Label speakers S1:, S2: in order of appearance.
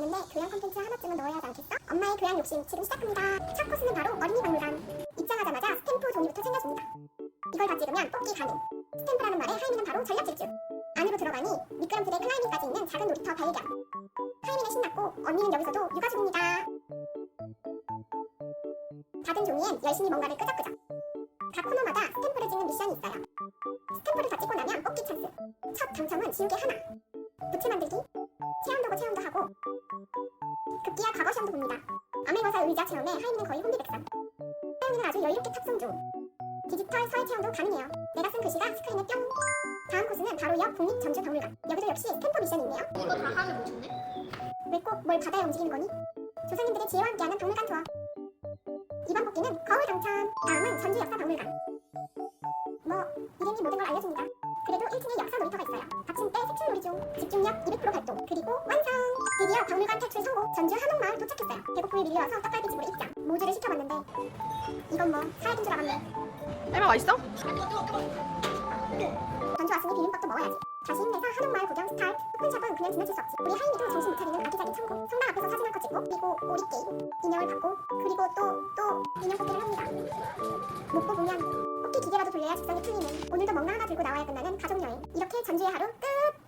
S1: 왔는데 교양 콘텐츠 하나쯤은 넣어야 하지 않겠어? 엄마의 교양 욕심 지금 시작합니다. 첫 코스는 바로 어린이 박물관. 입장하자마자 스탬프 종이부터 챙겨줍니다. 이걸 다 찍으면 뽑기 가능. 스탬프라는 말에 하이미는 바로 전략 질주. 안으로 들어가니 미끄럼틀에 클라이밍까지 있는 작은 놀이터 발견. 하이미는 신났고 언니는 여기서도 육아 중입니다. 받은 종이엔 열심히 뭔가를 끄적끄적. 각 코너마다 스탬프를 찍는 미션이 있어요. 스탬프를 다 찍고 나면 뽑기 찬스. 첫 당첨은 지우개 하나. 부채 만들기, 체험도구 체험도 하고 급기야 과거 시험도 봅니다. 아메거사 의자 체험에 하이미는 거의 혼비백산. 하이미는 아주 여유롭게 탑승 중. 디지털 서예 체험도 가능해요. 내가 쓴 글씨가 스크린에 뿅. 다음 코스는 바로 옆 국립전주박물관. 여기도 역시 스탬프 미션이 있네요.
S2: 이거 다 하게 못했네?
S1: 왜 꼭뭘 받아야 움직이는 거니? 조상님들의 지혜와 함께하는 박물관 투어. 이번 뽑기는 거울 당첨. 다음은 전주 역사 박물관. 뭐 이름이 모든 걸 알려줍니다. 중. 집중력 200% 발동. 그리고 완성! 드디어 박물관 탈출 성공. 전주 한옥마을 도착했어요. 배고픔이 밀려와서 떡갈비집으로 입장. 모주를 시켜봤는데 이건 뭐 사야된 줄 알았네.
S3: 딸마 맛있어?
S1: 전주 왔으니 비빔밥도 먹어야지. 자신 내사 한옥마을 구경 스타트. 오픈샵은 그냥 지나칠 수 없지. 우리 하인이도 정신 못 차리는 아기자기 천국. 성당 앞에서 사진 한컷 찍고 그리고 오리 게임. 인형을 받고 그리고 또 또 인형 뽑기를 합니다. 못 뽑으면 뽑기 기계라도 돌려야 직성이 풀리는. 오늘도 뭔가 하나 들고 나와야 끝나는 가족 여행. 이렇게 전주의 하루 끝.